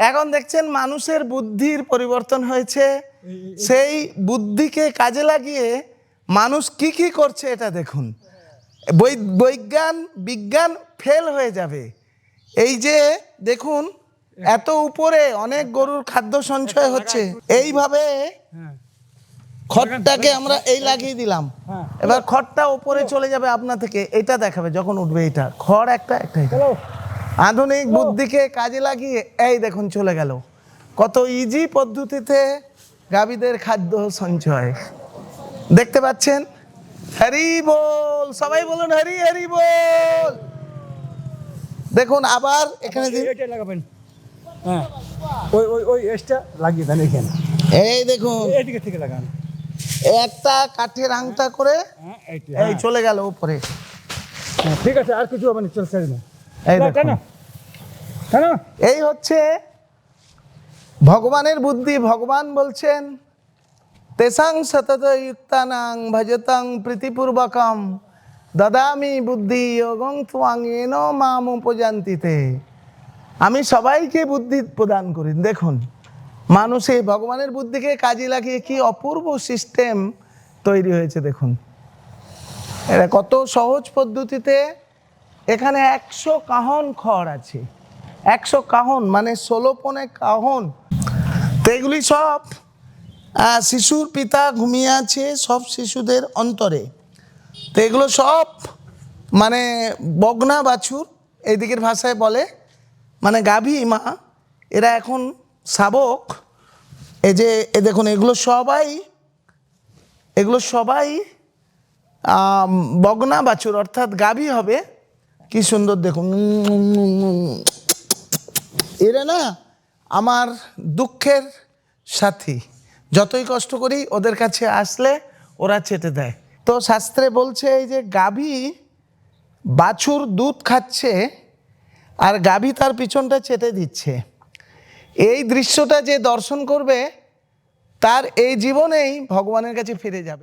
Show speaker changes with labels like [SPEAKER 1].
[SPEAKER 1] এখন দেখছেন মানুষের বুদ্ধির পরিবর্তন হয়েছে। সেই বুদ্ধিকে কাজে লাগিয়ে মানুষ কি কি করছে এটা দেখুন। বৈজ্ঞান বিজ্ঞান ফেল হয়ে যাবে। এই যে দেখুন এত উপরে অনেক গরুর খাদ্য সঞ্চয় হচ্ছে। এইভাবে
[SPEAKER 2] হ্যাঁ।
[SPEAKER 1] খড়টাকে আমরা এই লাগিয়ে দিলাম।
[SPEAKER 2] হ্যাঁ।
[SPEAKER 1] এবার খড়টা উপরে চলে যাবে আপনা থেকে। এটা দেখাবে যখন উঠবে এটা। খড় একটা একটা এটা। আধুনিক বুদ্ধিকে কাজে লাগিয়ে এই দেখুন চলে গেল। কত ইজি পদ্ধতিতে গাভীদের খাদ্য সঞ্চয়। দেখতে পাচ্ছেন? হরি বল! সবাই বলুন হরি হরি বল! দেখুন আবার এখানে দিন
[SPEAKER 2] এটা লাগাবেন। হ্যাঁ। ওই ওই ওই এসটা লাগিয়ে দেন এখানে।
[SPEAKER 1] এই দেখুন।
[SPEAKER 2] এদিকে থেকে লাগান।
[SPEAKER 1] একটা কাঠের আংটা করে
[SPEAKER 2] হ্যাঁ
[SPEAKER 1] এই চলে গেল উপরে।
[SPEAKER 2] হ্যাঁ, ঠিক আছে আর কিছু হবে না চল ছেড়ে দিন
[SPEAKER 1] এই
[SPEAKER 2] না,
[SPEAKER 1] দেখুন। এই হচ্ছে ভগবানের বুদ্ধি। ভগবান বলছেন, তেসাং সতত যুক্তানাং ভজতাং প্রীতিপূর্বকম দদামি বুদ্ধি যোগং ত্বাং এন মাম উপজান্তিতে। আমি সবাইকে বুদ্ধি প্রদান করি। দেখুন, মানুষ এই ভগবানের বুদ্ধিকে কাজে লাগিয়ে কি অপূর্ব সিস্টেম তৈরি হয়েছে, দেখুন। এটা কত সহজ পদ্ধতিতে এখানে একশো কাহন খড় আছে। একশো কাহন মানে ষোলো পনে কাহন। তো এগুলি সব শিশুর পিতা ঘুমিয়ে আছে সব শিশুদের অন্তরে। তো এগুলো সব মানে বগনা বাছুর, এই দিকের ভাষায় বলে। মানে গাভী মা, এরা এখন শাবক। এই যে, এ দেখুন, এগুলো সবাই এগুলো সবাই বগনা বাছুর, অর্থাৎ গাভী হবে। কি সুন্দর দেখুন। এরা না আমার দুঃখের সাথী। যতই কষ্ট করি ওদের কাছে আসলে ওরা চেটে দেয়। তো শাস্ত্রে বলছে এই যে গাভী বাছুর দুধ খাচ্ছে আর গাভী তার পিছনটা চেটে দিচ্ছে। এই দৃশ্যটা যে দর্শন করবে, তার এই জীবনেই ভগবানের কাছে ফিরে যাবে।